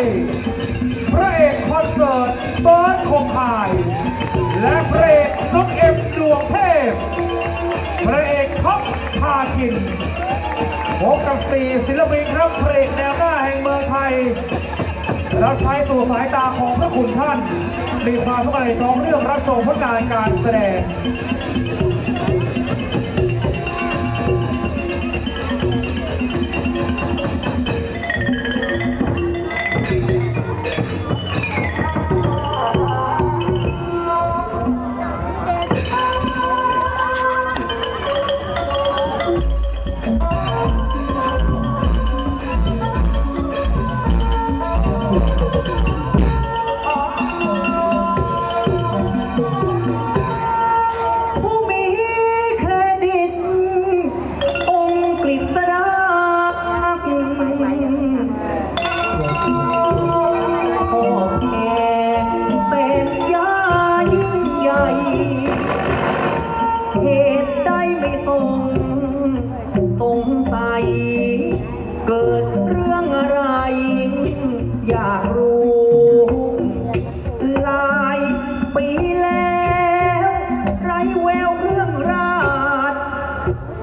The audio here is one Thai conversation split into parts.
ย พระเอกคอนเสิร์ตเบิร์ดคงหาย และพระเอกน้องเอ็มดวงเทพ พระเอกท็อปพาคินพบกับสี่ศิลปินครับพระเอกแนวหน้าแห่งเมืองไทยรับใช้สู่สายตาของพระคุณท่าน มีความเข้มัยน้องเรื่องรับชมผลงานการแสดง ทรงสงสัย เกิดเรื่องอะไร อยากรู้ หลายปีแล้ว ไรแววเรื่องราด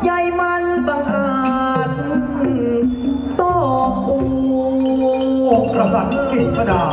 ใหญ่มันบังอาจตอบอูองค์กษัตริย์กฤษดา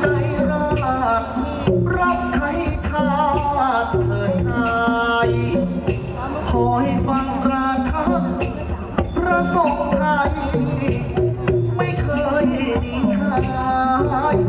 ใจราชรับไทยทาสเถิดชายขอให้ฟังราชาพระทรงไทย ไม่เคยมีหาย